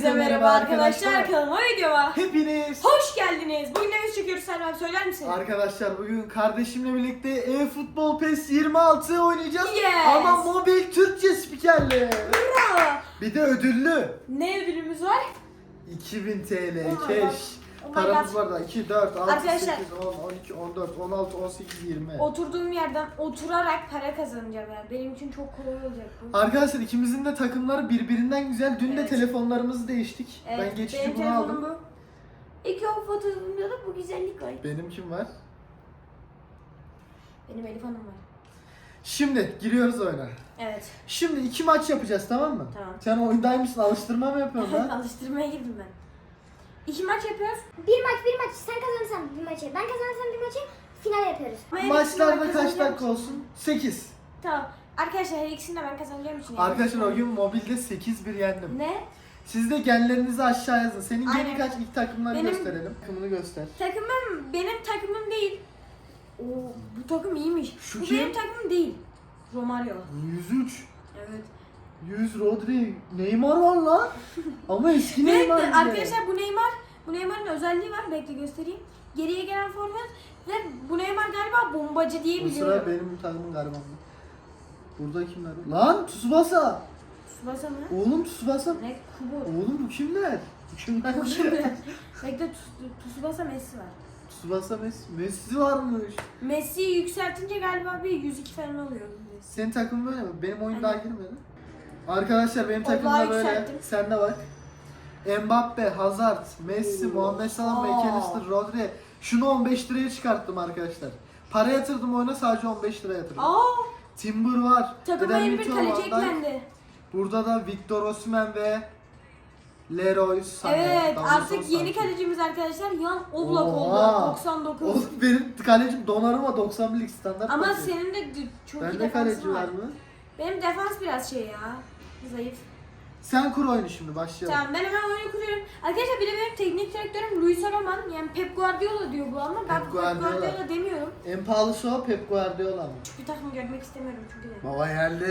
Hepinize merhaba arkadaşlar. Kanalıma videoma. Hepiniz. Hoş geldiniz. Bugün ne çekiyoruz Selman söyler misin? Arkadaşlar bugün kardeşimle birlikte e-futbol PES 26 oynayacağız. Yes. Ama mobil Türkçe spikerle. Bravo. Bir de ödüllü. Ne ödülümüz var? 2000 TL cash. Oh my Paramız God. var da 2, 4, 6, Arkadaşlar. 8, 10, 12, 14, 16, 18, 20. Oturduğum yerden oturarak para kazanacağım yani. Benim için çok kolay olacak bu. Arkadaşlar ikimizin de takımları birbirinden güzel. Dün de Evet. telefonlarımızı değiştik. ben benim geçici bunu telefonum aldım. bu. İki o fotoğrafımda da bu güzellik var. Benim kim var? Benim Elif Hanım var. Şimdi giriyoruz oyuna. Evet. Şimdi iki maç yapacağız tamam mı? Tamam. Sen oyundaymışsın alıştırma mı yapıyorsun lan? Alıştırmaya girdim ben. İki maç yapıyoruz. Bir maç bir maç sen kazanırsan bir maçı ben kazanırsam bir maçı final yapıyoruz. Ama her ikisini ben Maçlarda kaç kazanacağım dakika olsun? 8. Tamam. Arkadaşlar her ikisini de ben kazanacağım için. yani. Arkadaşlar o gün mobilde 8-1 yendim. Ne? Siz de genlerinizi aşağı yazın. Senin Aynen. geni kaç ilk takımları Benim- gösterelim. Takımını göster. Takımım benim takımım değil. Oo, bu takım iyiymiş. Şu bu kim? benim takımım değil. Romario. 103. Evet. 100 Rodri. Neymar var lan. Ama eski Neymar. bile. arkadaşlar bu Neymar, bu Neymar'ın özelliği var. Bekle göstereyim. Geriye gelen forvet ve bu Neymar galiba bombacı diye Bu sıra benim takımın garibanı. Burada kimler var? Lan Tsubasa. Tsubasa mı? Oğlum Tsubasa. Ne? Kubo. Oğlum bu kimler? Bu kimler? Bu şimdi. Bekle Ts- Tsubasa Messi var. Tsubasa Messi. Messi varmış. Messi'yi yükseltince galiba bir 102 falan oluyor. Senin takımın böyle mi? Benim oyun daha girmedi. Arkadaşlar benim takımda böyle. yükselttim. Sen de bak. Mbappe, Hazard, Messi, Muhammed Salah. McAllister, Rodri. Şunu 15 liraya çıkarttım arkadaşlar. Para yatırdım oyuna sadece 15 lira yatırdım. Aa, Timber var. takıma Eden yeni bir kaleci Van Dijk. eklendi. Burada da Victor Osimhen ve Leroy Sané. Evet artık yeni Sanchez. kalecimiz arkadaşlar Yan Oblak Oha. oldu 99. Oğlum benim kalecim Donnarumma 91'lik standart. Ama bakıyor. senin de d- çok iyi Bende defansın kaleci var. var mı? Benim defans biraz şey ya. Zayıf. Sen kur oyunu şimdi başlayalım. Tamam ben hemen oyunu kuruyorum. Arkadaşlar bir de benim teknik direktörüm Luis Araman. Yani Pep Guardiola diyor bu ama ben Pep Pep Guardiola. Guardiola, demiyorum. En pahalısı o Pep Guardiola mı? Çünkü bir takım görmek istemiyorum çünkü de. Baba geldi.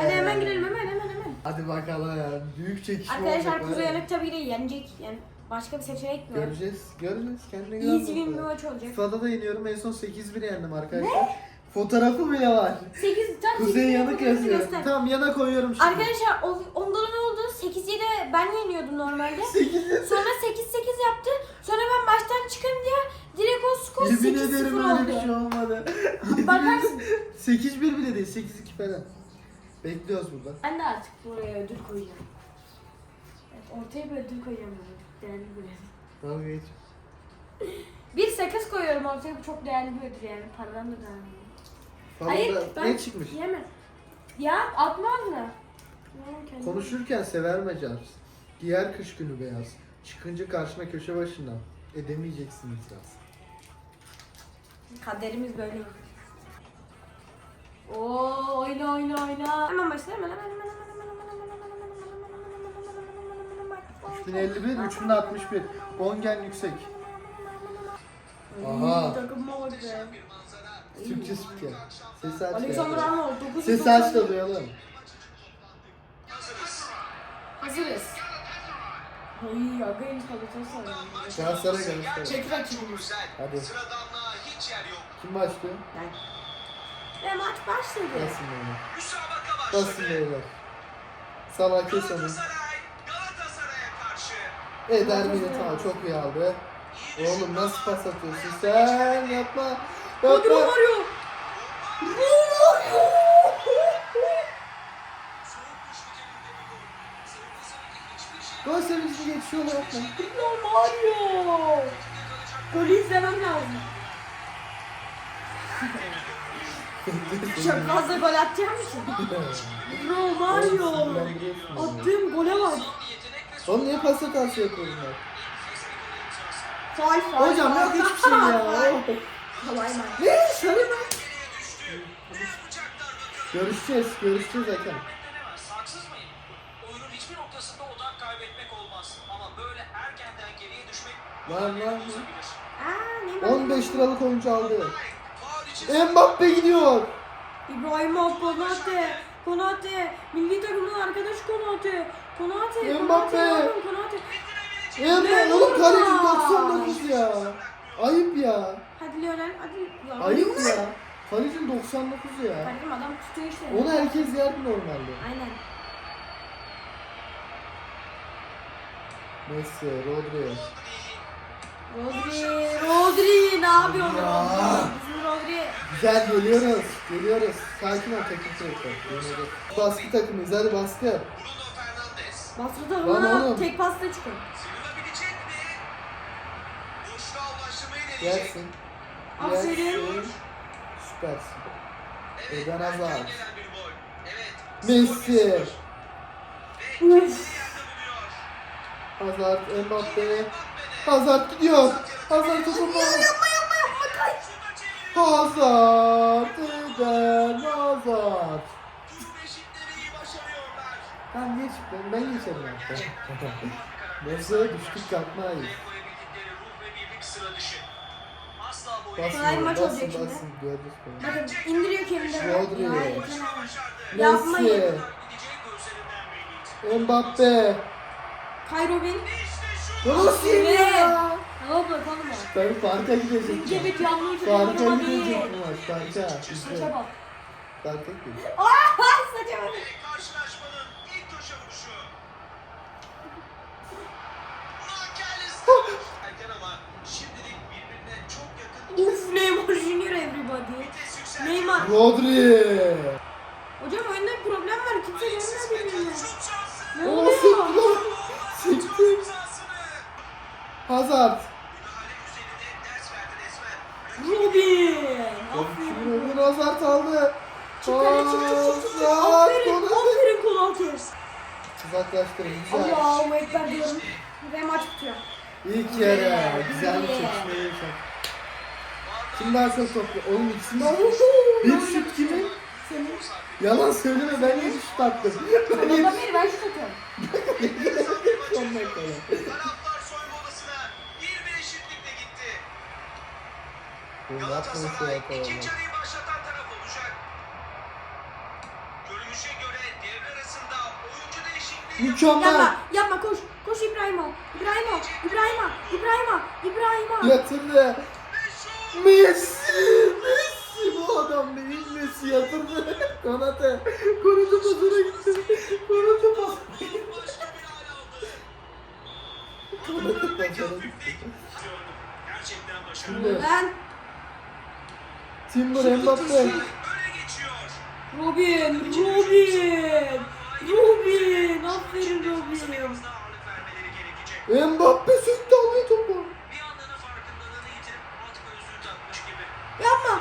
Hadi hemen girelim hemen hemen hemen. Hadi bakalım. Büyük çekişme Arkadaşlar olacak. Kuzey ya. Yanık tabii ki de yenecek. Yani başka bir seçenek yok. Göreceğiz. Göreceğiz. Kendine Easy güven. win bir bakalım. maç olacak. FIFA'da da yeniyorum. En son 8-1 yendim arkadaşlar. Fotoğrafı bile var. 8 tam Kuzey yanık yazıyor. Tamam yana koyuyorum şimdi. Arkadaşlar o, onda da ne oldu? 8'i de ben yeniyordum normalde. 8 Sonra 8-8 yaptı. Sonra ben baştan çıkınca direkt o skor Yemin 8-0 ederim öyle oldu. bir şey olmadı. Bakarsın. 8-1 bile değil. 8-2 falan. Bekliyoruz burada. Ben de artık buraya ödül koyacağım. Evet, ortaya bir ödül koyacağım böyle. Değerli bir ödül. Dalga geç. Bir sakız koyuyorum ortaya bu çok değerli bir ödül yani. Paradan da değerli. Hayır ben ne çıkmış? yeme. Ya atma ağzına. Ya, kendim- Konuşurken sever mecaz. Diğer kış günü beyaz. Çıkınca karşına köşe başından. Edemeyeceksiniz yaz. Kaderimiz böyle. Oo oyna oyna oyna. Hemen başla hemen hemen hemen hemen hemen hemen hemen hemen hemen hemen hemen hemen hemen hemen hemen 3051, 3061. Bongen yüksek. Aha. Takımma bak be. Türkçe spiker. Sesi aç. Alexander ya. Arnold 9 Sesi aç da duyalım. Hazırız. Ay agayım Galatasaray. Galatasaray Galatasaray. Çek rakibimiz. Hadi. Sıradanlığa hiç yer yok. Kim başlıyor? Ben. Ve maç başladı. Basın beyler. Müsabaka başladı. beyler. Salah kes onu. Galatasaray Galatasaray'a karşı. Militao çok iyi aldı. Oğlum nasıl pas atıyorsun sen? Yapma. Bak, Hadi bak. Romario. Romario. Gol sevincini geçiyor mu yapma. Romario. Golü izlemem lazım. Şapkazla gol atacak mısın? Romario. Attığım gole bak. Oğlum niye pasta tavsiye koyuyorlar? Faal faal. Hocam yok hiçbir şey ya. Kolay mı? Ne? Bakalım. Görüşeceğiz, görüşeceğiz var? Saksız mıyım? Oyunun hiçbir noktasında odak kaybetmek olmaz. Ama böyle erkenden geriye düşmek Lan lan. bozabilir. Aa, ne 15 liralık oyuncu aldı. Mbappe gidiyor. İbrahim Konate. Konate. Milli takımın arkadaşı Konate. Konate. Mbappe. Konate. Emre oğlum kaleci 99 ya. Ayıp ya. Hadi Lionel hadi. Ya, Ayıp ya. Kalecin 99 ya. Kardeşim adam tutuyor işte. Onu herkes yerdi normalde. Aynen. Messi, Rodri. Rodri, Rodri ne yapıyorsun Ya. Rodri? Bizim Rodri. Güzel geliyoruz. Geliyoruz. Sakin ol direktör. Yenildi. Baskı takımıyız hadi baskı. Bruno Fernandes. Basra Lan oğlum. tek pasta çıkıyor. Gelsin. Aferin. Gelsin. Süpersin. Evet, Eden erken Hazard. gelen bir gol. Evet. Messi. skor 1-0. Ve kendini yerde buluyor. Hazard, Mbappe. Hazard gidiyor. Hazard topu Yapma yapma yapma kay. Şuta çeviriyor. Hazard. Eden Hazard. Başarıyorlar. Ben geç, ben, ben geçerim hatta. Messi düştük kalkmayız. Ortaya koyabildikleri ruh ve birlik sıra dışı. Asla bu Basın, Kolay maç basın, olacak şimdi. basın. Gördünüz mü? Bakın indiriyor kendini. Rodri. Ya. Yapmayın. Messi. Belliydi. Mbappe. Kay Robin. İşte şu. Ya nasıl Evet. ya? Ne oldu bakalım o. Ben farka gidecek. İnce bir canlı ucu Farka gidecek değil. bu maç. Farka. Saça İzle. bak. Farka gidecek. Aa saça bak. Ve karşılaşmanın ilk köşe vuruşu. McAllister. Erken ama şimdilik birbirine çok yakın. Uf Neymar Yükseldi. Neymar. Rodri. Hocam oyunda bir problem var. Kimse görmüyor birbirini. Şut şansı. Ne oluyor? siktir. Siktir. Hazard. Müdahale üzerinde ders verdi resmen. Robin. Önüne Hazard aldı. Çık kale çık çık çık çık. Aferin. Aferin Konate. Uzaklaştırın. Güzel. Allahu Ekber diyorum. Ve maç bitiyor. İlk yarı. Güzel bir çekişme yaşadık. Kim daha çok toplu? Oğlum ikisini almış. Bir şut kimin? Senin. Yalan söyleme ben yedi şut attım. Ben yedi Sabahtan beri ben şut atıyorum. Son dakikada. Taraftar soyunma odasına bir bir eşitlikle gitti. Oğlum yapmayın şu Galatasaray yapalım. ikinci yarıyı başlatan taraf olacak. Görünüşe göre devre arasında oyuncu değişikliği Mükemmel. Yapma. Yapma koş. Koş İbrahim'o. İbrahim'o. İbrahim'o. İbrahim'o. İbrahim'o. Yatırdı. Messi! Messi bu adam değil Messi yatırdı. Konate. Konutu pazara gitti. Konutu pazara başka bir hal aldı. Konutu pazara gitti. Gerçekten başarılı. Ben Timber Mbappe. Robin. Robin. Robin. Aferin Robin. Mbappe söktü alıyor topu. Yapma.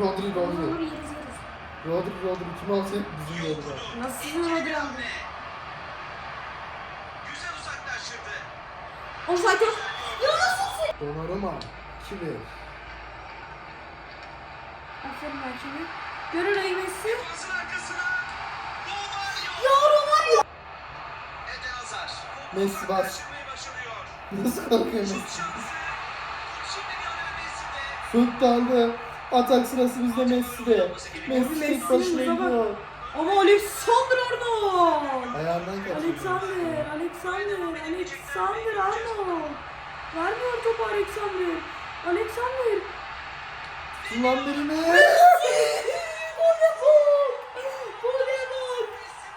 Rodri Rodri. Olur yeriz yeriz. Rodri Rodri kim alacak bizim Rodri. Nasıl Rodri aldı? Güzel uzaklaştırdı. Offside yok. Ya nasıl? Donnarumma. 2-1. Aferin hakimi. Gör orayı Messi. Pasın arkasına. Romario. Ya Romario. Eden. Messi bas. Nasıl kalkıyor Messi? Şansı. Şimdi Lionel Messi'de. Şut aldı. Atak sırası bizde Messi'de. Messi tek başına Messi'nin bak. gidiyor. Ama Alexander Arnold. Ayağından kaçırdı. Alexander, Alexander, Alexander Arnold. Vermiyor topu Alexander. Alexander. Ulan birini. Gole bak. Gole bak.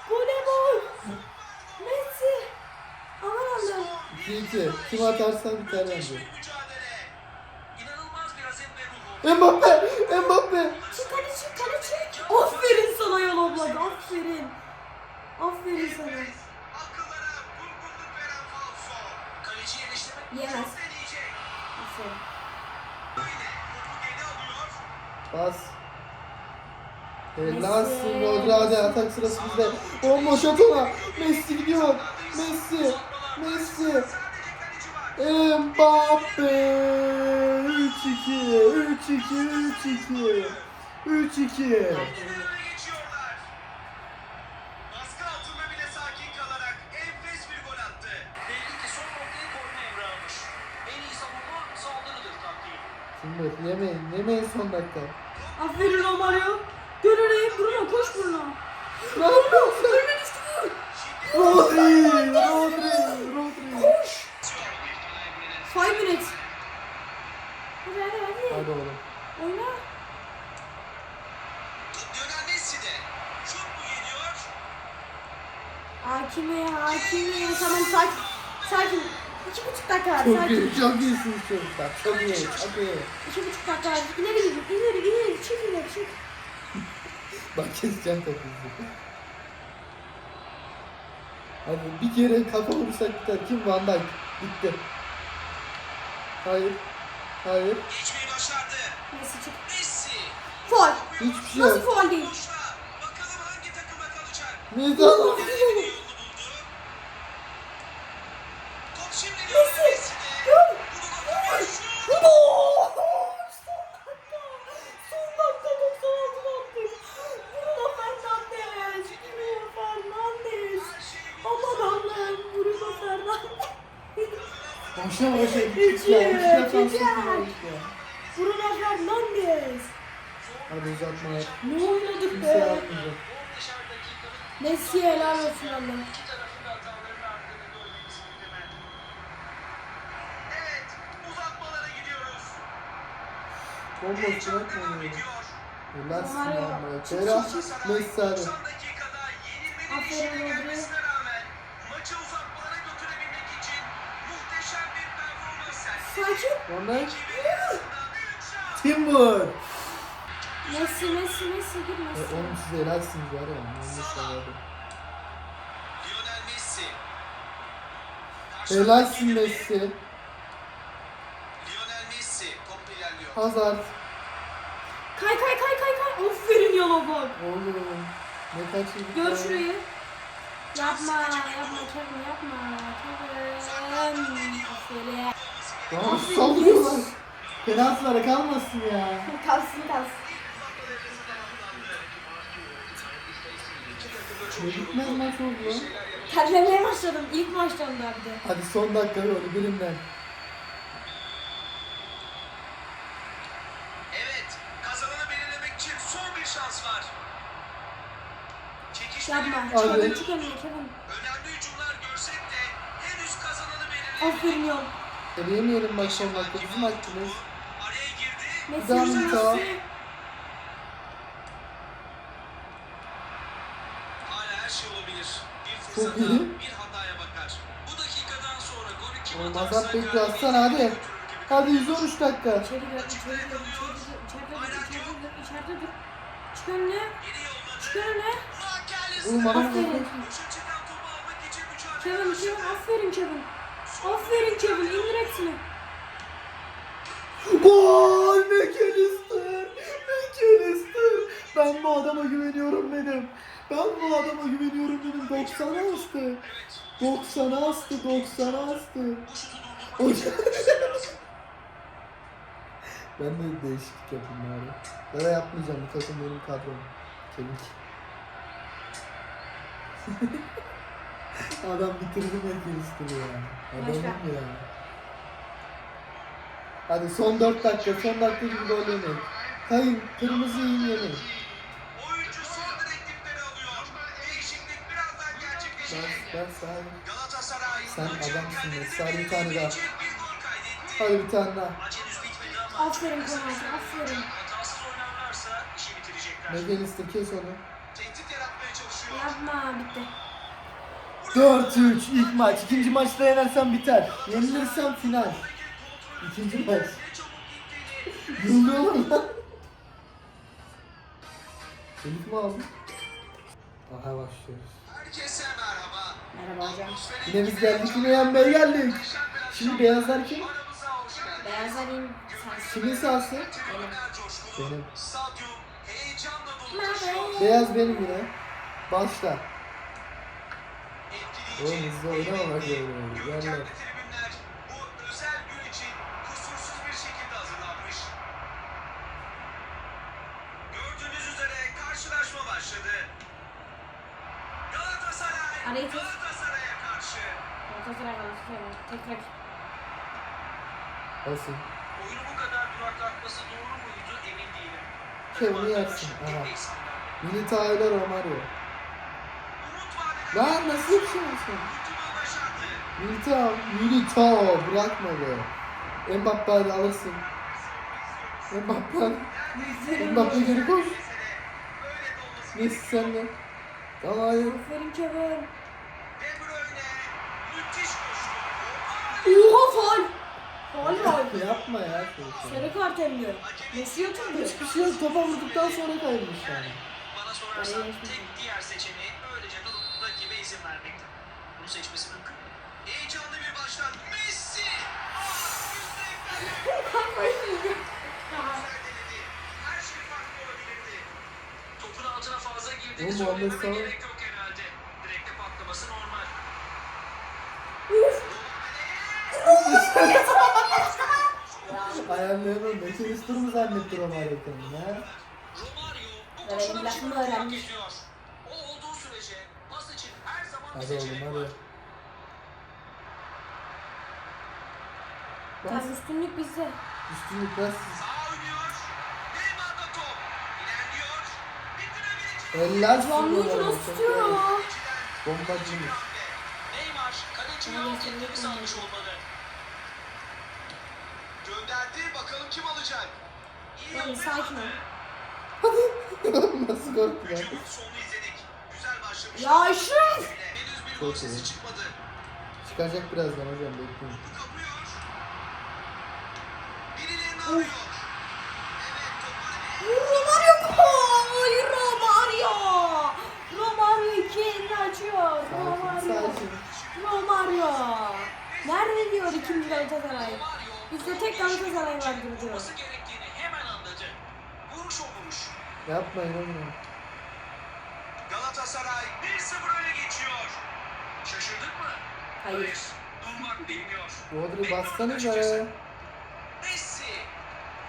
Gole bak. Messi. Aman Allah'ım. 2-2. Kim atarsa biter bence. bir mücadele. İnanılmaz bir azim ve ruhu. Mbappe! Mbappe! Çık hadi çık hadi çık. Aferin sana Yaloblak. Aferin. Aferin sana. Yemez. Aferin. Böyle topu geri alıyor. Bas. Helalsin. Rodri hadi atak sırası bizde. Bomboş at ona. Messi gidiyor. Messi. Messi. Mbappe. 3-2. 3-2. 3-2. 3-2. Öne geçiyorlar. Baskı altında bile sakin kalarak enfes bir gol attı. Belli ki son noktayı koyma emri almış. En iyi savunma saldırıdır taktiği. Şimdi yemeyin. Yemeyin son dakika. Aferin Romario. Gör orayı. Bruno koş Bruno. Ne yapıyorsun? Önüne düştü vur. Rodri. Rodri. Rodri. Koş. Tamam sakin. Sakin. İki buçuk dakika var. Çok Sakin. iyi, çok iyisiniz çocuklar. Çok iyi, çok iyi. İki buçuk dakika var. İleri gidin. İleri ileri. Çık ileri çık. Bak keseceğim topunuzu. Hadi bir kere kafa vursak biter. Kim Van Dijk? Bitti. Hayır. Hayır. Geçmeyi başardı. Messi çık. Messi. Foul. Hiçbir şey Nasıl yok. değil? Bakalım hangi takıma kalacak. Buldu. Bunu da şut. Son dakika 96 attık. Bruno Fernandes. Bruno Fernandes. Aman Allah'ım Bruno Fernandes. Başa başa gittik ya. Sıkılmadık ya. Bruno Fernandes. Hadi uzatmalar. Ne oynadık be? Messi'ye helal olsun Allah. İki tarafın da hatalarını arttığını görmemiz muhtemel. Evet, uzatmalara gidiyoruz. Bomboş Heyecan bırakma devam onu. ediyor. Helalsin Mario. lan. Çık, Ferah. çık, çık. Messi hadi. 90 dakikada yenilmenin Aferin eşiğine Rodri. Gelmesine rağmen maçı uzatmalara götürebilmek için muhteşem bir performans sergiledi. Sakin. Şans. Timber. Messi Messi Messi gir E, Messi. oğlum siz helalsiniz var ya. Messi. Helalsin Messi. Lionel Messi topla ilerliyor. Hazard. Kay kay kay kay kay. Aferin yala bak. Oğlum. Ne kaçırdık Gör ya. şurayı. Yapma yapma Kevin yapma. Kevin. Aferin. Ya sallıyorlar. Penaltılara kalmasın ya. Kalsın kalsın. Bitmez maç oldu. Terlemeye başladım. İlk maçtan da bir de. Hadi son dakika golü birinden. Yapma. bir Hadi. Kevin mücadele çık oldu. önüne Kevin. Önemli hücumlar görsek de henüz kazananı belirleyemedik. Aferin yol. Eleyemeyelim dakika. Bizim hakkımız. Araya girdi. Hala her şey olabilir. Bir Çok fırsata, iyi. bir hataya bakar. Bu dakikadan sonra golü kim Oğlum atarsa galibiyeti atsana hadi. götürür gibi Hadi görünüyor. 113 dakika. İçeri gir, içeri gir, içeri gir, içeride dur, içeride dur, içeride dur. Çık önüne, Geri yolladı. çık önüne. Oğlum adam Aferin. İçin mücadele Kevin, Kevin, aferin Kevin. Aferin Kevin, indir hepsini. Gol McAllister. McAllister. Ben bu adama güveniyorum dedim. Ben bu adama güveniyorum dedim. 90'a astı. 90'a astı. 90'a astı. Ben de değişiklik yapayım bari. Ya da yapmayacağım. Bu takım benim kadrom. Kemik. Adam bitirdi McAllister'ı ya. Adamım ya. Hadi son 4 dakika. Son dakika gibi gol yemeyin. Kayın. Kırmızı yiyin yemeyin. Oyuncu son direktifleri alıyor. Değişiklik birazdan Ben, gerçekleşecek. ben sahi. Galatasaray Sen maçın adamsın ya. Sadece bir tane daha. belirleyebilecek bir gol kaydetti. Hadi bir tane daha. Maç henüz bitmedi ama Aferin Konrad, aferin. hatasız oynarlarsa işi bitirecekler. McAllister kes onu. Tehdit. Yapma, bitti. 4-3 ilk maç. İkinci maçta yenersen biter. Yenilirsem final. İkinci maç. Yılıyorlar lan. Elif mi aldın? Aha başlıyoruz. herkese merhaba. Merhaba hocam. Yine biz geldik yine yenmeye geldik. Şimdi beyazlar kim? Beyazlar in. Kimin sahası? Benim. Taşıyor. Beyaz benim yine. Başla. Oğlum hızlı oynama bak eğlenceli, öyle. görkemli Yerler. tribünler bu özel gün için kusursuz bir şekilde hazırlanmış. Gördüğünüz üzere karşılaşma başladı. Galatasaray, Arayı tut. Galatasaray'a karşı. Galatasaray, Galatasaray. Tekrar. Olsun. Oyunu bu kadar duraklatması doğru muydu emin değilim. Kevin yersin, aha. Militao ile Romario. Lan nasıl yapıyorsun? Şey Militao, Militao bırakma be. Mbappe hadi alırsın. Mbappe Mbappe geri koş. Messi sen de. Tamam hayır. Aferin Kevin. Oha faal. Faal var. Yapma ya. Sarı kart hem diyor. Messi atıyor. Hiçbir şey yok. Topa vurduktan sonra kaymış yani. Bana sorarsan tek diğer seçenek Oğlum. Direkte patlaması normal. Ayarlayamam. Mekanistır mı zannetti Romario kendini ha? Romario bu öğrenmiş. O olduğu sürece pas için her zaman Hadi oğlum seçenek hadi. Bas. Tamam üstünlük bizde. Üstünlük. Bitirebilecek. Eller Juanluigi sürüyorlar. nasıl tutuyor ya? Bombacıymış. Neymar kaleciyi Ama alt kesinlikle ettiğini sanmış olmalı. Gönderdi. Bakalım kim alacak? İyi Yani yaptı. sakin ol. Nasıl korktu ya? Hücumun sonunu izledik. Güzel başlamış. Ya Eşref! Henüz bir Çok gol sesi çıkmadı. Çıkacak birazdan hocam bekleyin. Topu kapıyor. Topu Romario gol! Romario! Romario iki elini açıyor. Romario. Romario. Nerede diyor ikinci Galatasaray? Bizde tek Galatasaray diyor. Vuruş o vuruş. Yapmayın oğlum. Galatasaray 1-0 öne geçiyor. Şaşırdık mı? Hayır. Durmak bilmiyor. Rodri Bekliyor bassanıza. açıkçası. Messi.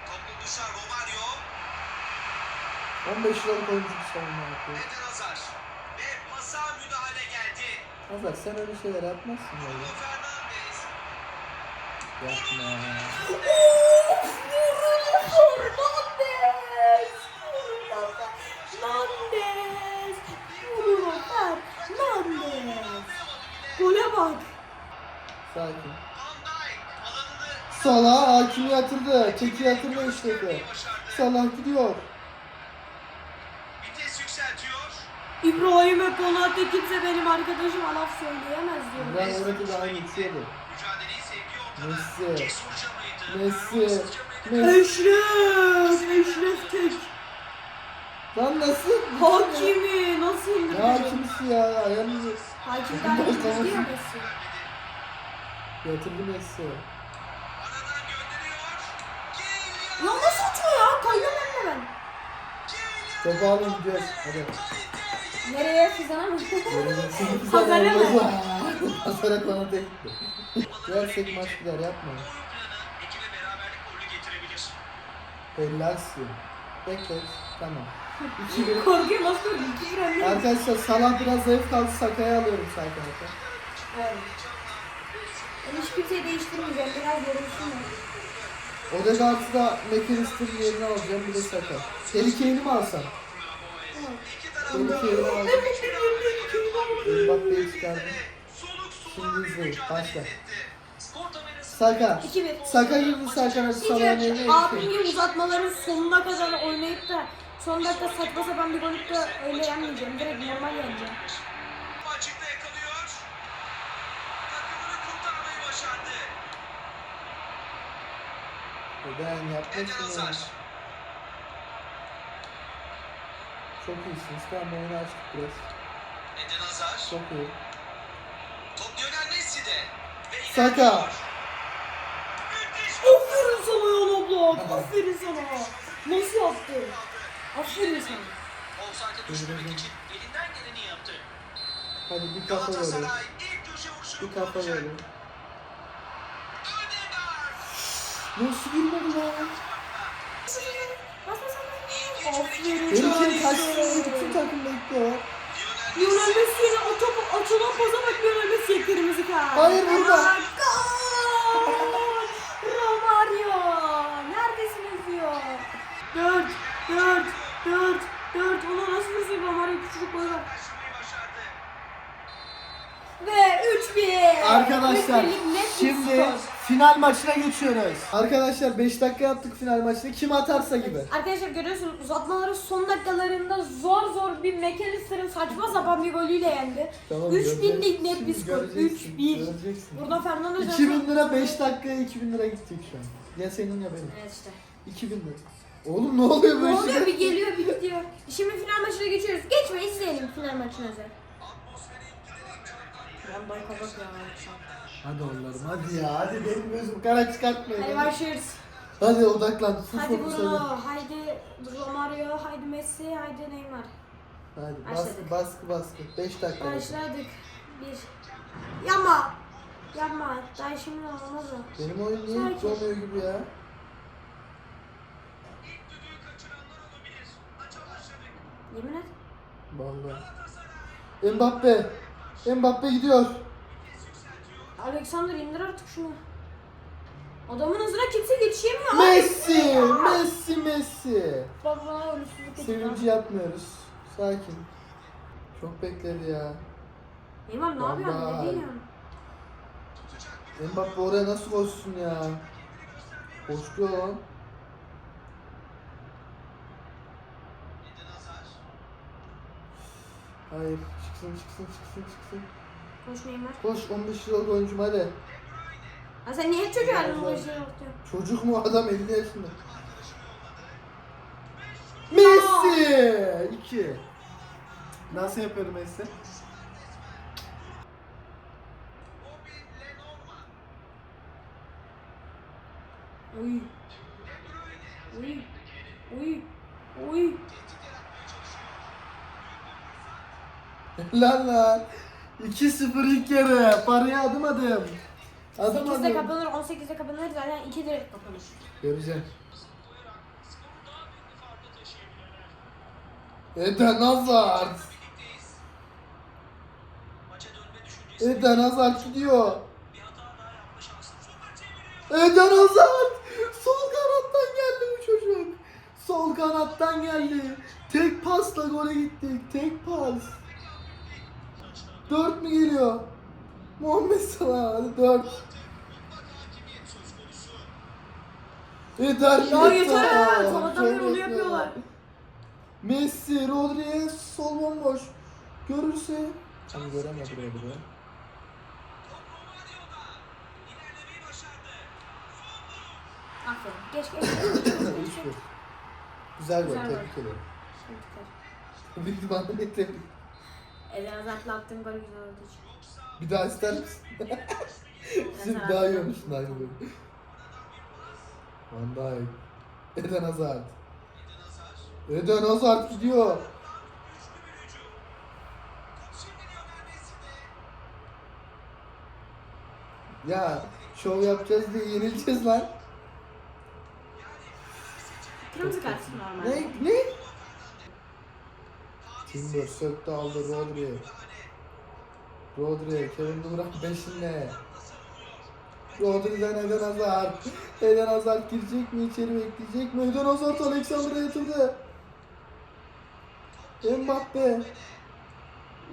Toplu dışarı Romario. 15 liralık oyuncu savunma yapıyor. Eden Hazar. Ve pasa müdahale geldi. Hazar sen öyle şeyler yapmazsın Bruno öyle. Fernandes. Yapma. Bruno Fernandes! Gole bak. Sakin. Salah hakimi yatırdı. Çeki yatırma işledi. Salah gidiyor. Vites yükseltiyor. İbrahim'e Konate kimse benim arkadaşıma laf söyleyemez diyor. Ben orada da aynı içiyordu. Mücadeleyi sevdiği ortada. Messi. Messi. Messi. Eşref! Eşref tek. Lan nasıl? Hakimi nasıl Ne indiriyor? hakimisi ya? Ayağını Hakim daha iyi diyor Messi. yatırdı Messi. Lan nasıl atıyor ya? Kaydım ben de ben. Topu alın gidiyoruz. Hadi. Nereye Fizan'a mı? Pazara mı? Pazara konu tekti. Versek maç gider getirebilir. Hellasın. Bekle. Tamam. 2-1. Korkuyorum bir önlüyor. Arkadaşlar Salah biraz zayıf kaldı. Sakaya alıyorum Sakaya. Evet. Ben hiç kimseyi değiştirmeyeceğim. Biraz yorulsun. Odegaard'ı da McAllister'ın yerine alacağım. Bir de Saka. Tehlikeli mi alsam? Tehlikeli alacağım. Mbappe'yi çıkardım. Şimdi izleyin. Başla. Saka. 2-1. Saka girdi Saka'nın Salah'ın yerine abim gibi uzatmaların sonuna kadar oynayıp da son dakika saçma sapan bir gol de öyle yenmeyeceğim. Direkt normal yeneceğim. Eden yapmasın. Çok iyisiniz. Tamam oyunu açtık biraz. Eden Hazar. Çok iyi. Top Lionel Messi'de. Saka. Aferin sana ya abla. Aferin sana. Nasıl yaptın? Aferin sana. Offside'e düşmemek için elinden geleni yaptı. Hadi bir kafa vuruşunu Bir kafa kullanacak. böyle. Ödegaard. Nasıl girmedi lan? Bas bas bas. İlginç bir Aferin ikili Benim sana. için kaçtı. Bütün takım bekliyor. Lionel Lionel Messi. Messi'yle o topu açılan paza bak Lionel Messi'ye kırmızı kart. Hayır, burada. Gol! Romario! Neredesiniz diyor. 4, 4, 4, 4. Ona nasıl vursun Romario küçücük başardı. Ve 3-1. Arkadaşlar. Üç Şimdi. Final maçına geçiyoruz. Arkadaşlar 5 dakika yaptık final maçını. Kim atarsa gibi. Arkadaşlar görüyorsunuz uzatmaların son dakikalarında zor zor bir McAllister'ın saçma sapan bir golüyle yendi. Tamam, 3000 göreceksin. lik net bir skor. göreceksin, 3-1. göreceksin. Burada Fernando 2000 lira 5 dakikaya 2000 lira gittik şu an. Ya senin ya benim. Evet işte. 2000 lira. Oğlum ne oluyor Ne böyle oluyor şey? bir geliyor bir gidiyor. Şimdi final maçına geçiyoruz. Geçme izleyelim final maçını özel. Ben Baykal'a ya. Hadi oğlum hadi ya hadi benim gözüm kara çıkartmayın. Hadi başlıyoruz. hadi odaklan. Sus Hadi fokus Bruno, hadi. haydi Romario, haydi Messi, haydi Neymar. Hadi Başladık. baskı baskı baskı. 5 dakika. Başladık. Bir. Yapma. Yapma. Daha şimdi olmaz o. Benim oyun niye hiç Sakin. olmuyor gibi ya? Yemin et. Vallahi. Mbappe. Mbappe gidiyor. Alexander indir artık şunu. Adamın hızına kimse yetişemiyor. Messi! Messi Messi. Baba ölümsüzlük Sevinci yapmıyoruz. Sakin. Çok bekledi ya. Neymar ne yapıyorsun? Ne diyorsun? Mbappe oraya nasıl koşsun ya? Koşuyor lan. Hayır. Çıksın çıksın çıksın çıksın. Koş Neymar. Koş 15 yıllık oyuncum hadi. Ha sen niye çocuğu verdin bu yaptın? Çocuk mu adam 50 yaşında. Messi! 2. Nasıl yapıyorum Messi? Uy. Uy. Uy. Uy. Lan lan. 2-0 ilk yarı. Paraya adım adım. Adım 8'de adım. kapanır, 18'de kapanır zaten 2 direkt kapanır. Taşıyabilirler. Eden Hazard. Eden Hazard gidiyor. Eden Hazard. Sol kanattan geldi bu çocuk. Sol kanattan geldi. Tek pasla gole gittik. Tek pas. 4 mü geliyor? Muhammed Salah hadi 4. Mutlak hakimiyet söz konusu. Yeter Ya yeter ya. Sabahtan beri onu yapıyorlar. Messi, Rodriguez sol bomboş. Görürse. Tam göremedi buraya buraya. Aferin. Geç geç. geç. Güzel gol, Güzel gol. tebrik ederim. Büyük bana ne tebrik. Eden Hazard'la attığım gol güzel için. Bir daha ister misin? Şimdi daha iyi olmuşsun aynı böyle. Van Dijk. Eden Hazard. Eden Hazard gidiyor. Ya şov yapacağız diye yenileceğiz lan. Kırmızı kart normal. Ne? Ne? Timber söktü aldı Rodri. Rodri, Kevin Durant peşinde. Rodri'den Eden Hazard. Eden Hazard girecek mi içeri bekleyecek mi? Eden Hazard Alexander'a yatırdı. Mbappe.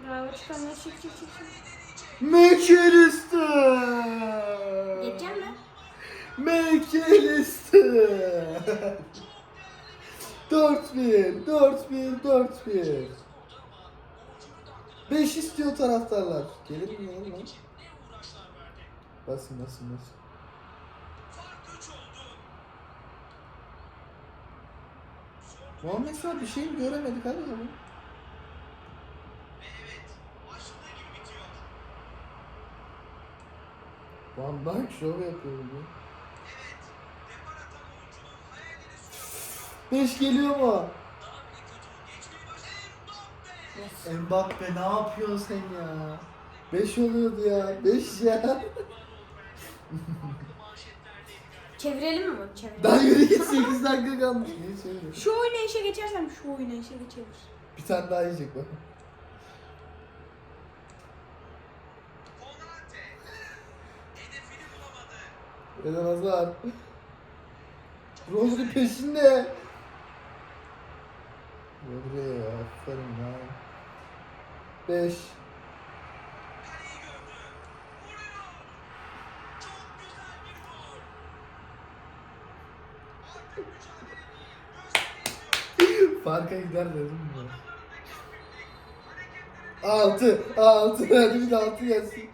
Bravo çıkan ne çık çık çık. McAllister. Geçeceğim mi? McAllister. 4-1, 4-1, 4-1. 5 istiyor taraftarlar. Gelir mi ya verdi. Basın basın basın. Fark 3 oldu. Muhammed Salah bir şey mi göremedik. Başladığı gibi bitiyor. Van Dijk şov yapıyor sürdü. 5 geliyor mu? Mbappe. Ne yapıyorsun sen ya? 5 oluyordu ya. 5 ya. Çevirelim mi? Çevirelim. Daha yürü git 8 dakika kalmış. Niye söylüyorsun? Şu oynayışa geçersem şu oynayışa geçeriz. Bir tane daha yiyecek bak. Konate. Hedefini bulamadı. Eden Hazard. Rodri peşinde. Rodri aferin lan. 5 Farka gider dedim mi? 6 6 hadi bir de 6 gelsin.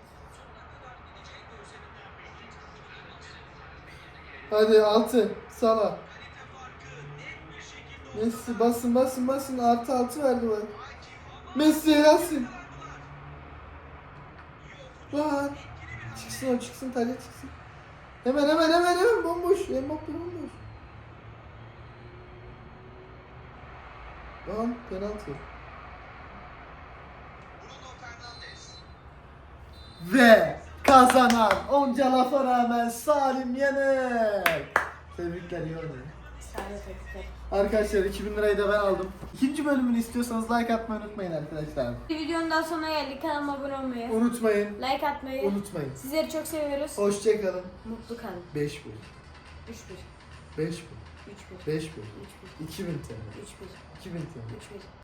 Hadi 6 Salah. Messi basın basın basın artı altı verdi bak. Messi helalsin. Lan. Çıksın o çıksın Talya çıksın. Hemen hemen hemen hemen bomboş. Mbappe bomboş. Lan penaltı. Ve kazanan onca lafa rağmen Salim Yener. Tebrikler iyi. Sağlık tebrikler. Arkadaşlar 2000 lirayı da ben aldım. İkinci bölümünü istiyorsanız like atmayı unutmayın arkadaşlar. Videonun daha sonuna geldik. Kanalıma abone olmayı, Unutmayın. like atmayı. Unutmayın. Sizleri çok seviyoruz. Hoşçakalın. Mutlu kalın. 5 bin. 3-1. 5 bin. 3-1. 5 bin. 3-1. 2000 TL. 3-1. 2000 TL. 3-1.